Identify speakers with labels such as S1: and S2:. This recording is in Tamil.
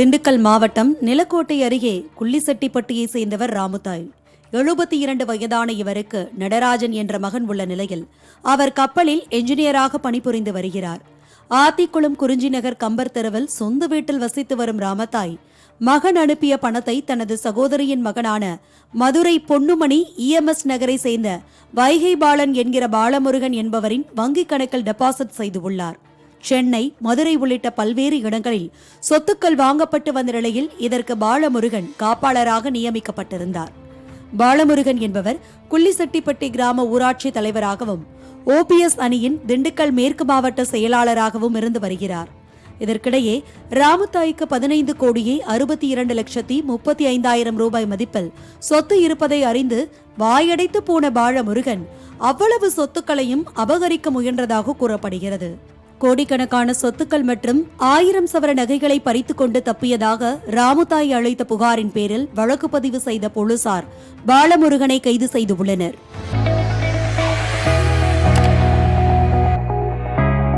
S1: திண்டுக்கல் மாவட்டம் நிலக்கோட்டை அருகே குள்ளிசெட்டிப்பட்டியை சேர்ந்தவர் ராமுதாய் எழுபத்தி இரண்டு வயதான இவருக்கு நடராஜன் என்ற மகன் உள்ள நிலையில் அவர் கப்பலில் என்ஜினியராக பணிபுரிந்து வருகிறார். ஆத்திக்குளம் குறிஞ்சி நகர் கம்பர் தெருவில் சொந்த வீட்டில் வசித்து வரும் ராமதாய் மகன் அனுப்பிய பணத்தை தனது சகோதரியின் மகனான மதுரை பொன்னுமணி இஎம்எஸ் நகரை சேர்ந்த வைகை பாலன் என்கிற பாலமுருகன் என்பவரின் வங்கிக் கணக்கில் டெபாசிட் செய்துள்ளார் சென்னை மதுரை உள்ளிட்ட பல்வேறு இடங்களில் சொத்துக்கள் வாங்கப்பட்டு வந்த நிலையில் இதற்கு பாலமுருகன் காப்பாளராக நியமிக்கப்பட்டிருந்தார். பாலமுருகன் என்பவர் குள்ளிசெட்டிப்பட்டி கிராம ஊராட்சி தலைவராகவும் ஓபிஎஸ் அணியின் திண்டுக்கல் மேற்கு மாவட்ட செயலாளராகவும் இருந்து வருகிறார். இதற்கிடையே ராமுத்தாய்க்கு பதினைந்து கோடியே அறுபத்தி இரண்டு லட்சத்தி முப்பத்தி ஐந்தாயிரம் ரூபாய் மதிப்பில் சொத்து இருப்பதை அறிந்து வாயடைத்து போன பாலமுருகன் அவ்வளவு சொத்துக்களையும் அபகரிக்க முயன்றதாக கூறப்படுகிறது. கோடிக்கணக்கான சொத்துக்கள் மற்றும் ஆயிரம் சவர நகைகளை பறித்துக் கொண்டு தப்பியதாக ராமுதாய் அளித்த புகாரின் பேரில் வழக்கு பதிவு செய்த போலீசார் பாலமுருகனை கைது செய்துள்ளனர்.